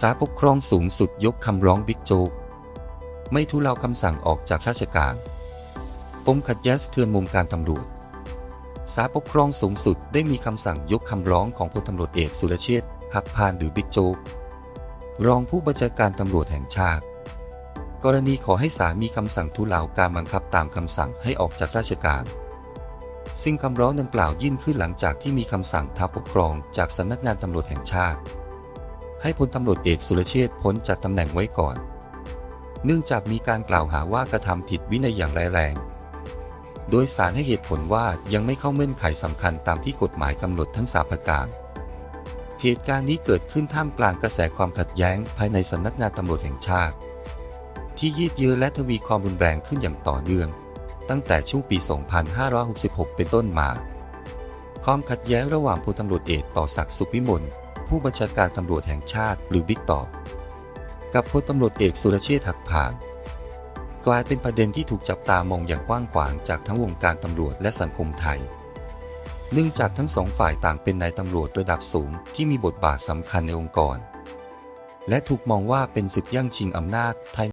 ศาลปกครองสูงสุดยกคำร้องบิ๊กโจ๊กไม่ทุเลาคำสั่งออกจากราชการปมขัดแย้งเทือนวงการตำรวจศาลปกครองสูงสุดได้มีคำสั่งยกคำร้องของพลตำรวจเอกสุรเชษฐ์หักพานหรือบิ๊กโจ๊กรองผู้บัญชาการตำรวจแห่งชาติ กรณีขอให้ศาลมีคำสั่งทุเลาการบังคับตามคำสั่งให้ออกจากราชการ ซึ่งคำร้องดังกล่าวยื่นขึ้นหลังจากที่มีคำสั่งท้าปกครองจากสำนักงานตำรวจแห่งชาติ ให้พลตำรวจเอกสุรเชษฐ์พ้นจากตำแหน่งไว้ก่อน เนื่องจากมีการกล่าวหาว่ากระทำผิดวินัยอย่างร้ายแรง โดยสารให้เหตุผลว่ายังไม่เข้าเงื่อนไขสำคัญตามที่กฎหมายกำหนดทั้งสาประการเหตุการณ์นี้เกิดขึ้นท่ามกลางกระแสความขัดแย้งภายในสำนักงานตำรวจแห่งชาติ ที่ยืดเยื้อและทวีความรุนแรงขึ้นอย่างต่อเนื่อง ตั้งแต่ช่วงปี 2566 เป็นต้นมา ความขัดแย้งระหว่างพลตำรวจเอกต่อศักดิ์สุขวิมล ผู้บัญชาการตำรวจแห่งชาติหรือบิ๊กต่อ กับพลตำรวจเอกสุรเชษฐ์หักผ่าน กลายเป็นประเด็นที่ถูกจับตามองอย่างกว้างขวางจากทั้งวงการตำรวจและสังคมไทย เนื่องจากทั้งสองฝ่ายต่างเป็นนายตำรวจระดับสูงที่มีบทบาทสำคัญในองค์กร และถูกมองว่าเป็นศึกย่างชิงอำนาจไทย